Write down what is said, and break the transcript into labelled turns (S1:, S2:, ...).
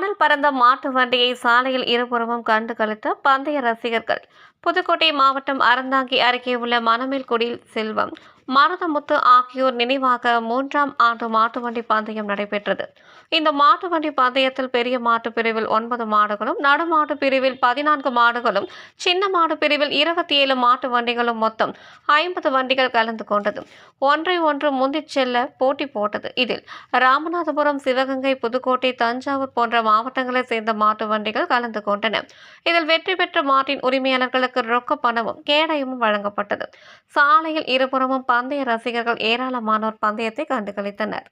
S1: மணல் பறந்த மாட்டு வண்டியை சாலையில் இருபுறமும் கண்டு கழித்த பந்தய ரசிகர்கள். புதுக்கோட்டை மாவட்டம் அறந்தாங்கி அருகே உள்ள மணமேல்குடியில் செல்வம். மருதமுத்து ஆகியோர் நினைவாக மூன்றாம் ஆண்டு மாட்டு வண்டி பந்தயம் நடைபெற்றது. இந்த மாட்டு வண்டி பந்தயத்தில் பெரிய மாட்டு பிரிவில் ஒன்பது மாடுகளும் நடுமாட்டு பிரிவில் பதினான்கு மாடுகளும் சின்ன மாடு பிரிவில் இருபத்தி ஏழு மாட்டு வண்டிகளும் மொத்தம் ஐம்பது வண்டிகள் கலந்து கொண்டது. ஒன்றை ஒன்று முந்திச் செல்ல போட்டி போட்டது இதில். ராமநாதபுரம் சிவகங்கை புதுக்கோட்டை தஞ்சாவூர் போன்ற மாவட்டங்களைச் சேர்ந்த மாட்டு வண்டிகள் கலந்து கொண்டன. இதில் வெற்றி பெற்ற மாட்டின் உரிமையாளர்களுக்கு ரொக்க பணமும் கேடயமும் வழங்கப்பட்டது. சாலையில் இருபுறமும் பந்தய ரசிகர்கள் ஏராளமானோர் பந்தயத்தை கண்டுகளித்தனர்.